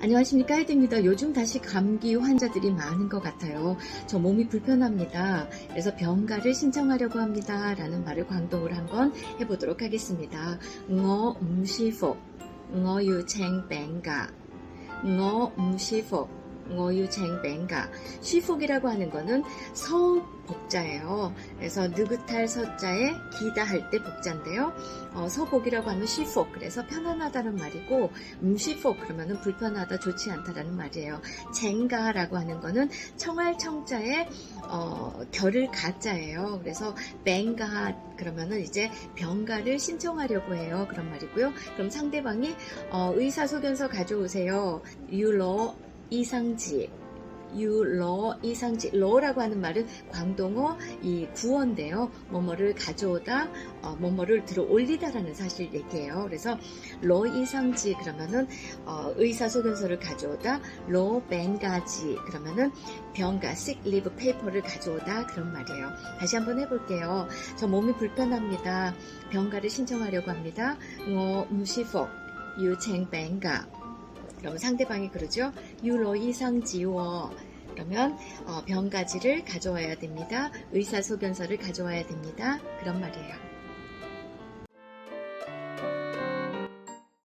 안녕하십니까 헤드입니다. 요즘 다시 감기 환자들이 많은 것 같아요. 저 몸이 불편합니다. 그래서 병가를 신청하려고 합니다. 라는 말을 광동으로 한번 해보도록 하겠습니다. 응 어유쟁 뱅가 쉬폭이라고 하는 거는 서복자예요. 그래서 느긋할 서자에 기다 할 때 복자인데요. 어, 서복이라고 하면 쉬폭 그래서 편안하다는 말이고 음쉬폭 그러면은 불편하다 좋지 않다라는 말이에요. 쟁가라고 하는 거는 청할 청자에 어, 결을 가자예요. 그래서 뱅가 그러면은 이제 병가를 신청하려고 해요. 그런 말이고요. 그럼 상대방이 어, 의사소견서 가져오세요. 유로 이상지 유러 이상지 러라고 하는 말은 광동어 이 구어인데요. 뭐뭐를 가져오다 어, 뭐뭐를 들어 올리다라는 사실 얘기예요. 그래서 러 이상지 그러면은 어, 의사소견서를 가져오다 러 벤가지 그러면은 병가 sick leave paper를 가져오다 그런 말이에요. 다시 한번 해볼게요. 저 몸이 불편합니다. 병가를 신청하려고 합니다. 어, 무시폭 유챙 벤가 그러면 상대방이 그러죠. 유로 이상 지워. 그러면 어, 병가지를 가져와야 됩니다. 의사소견서를 가져와야 됩니다. 그런 말이에요.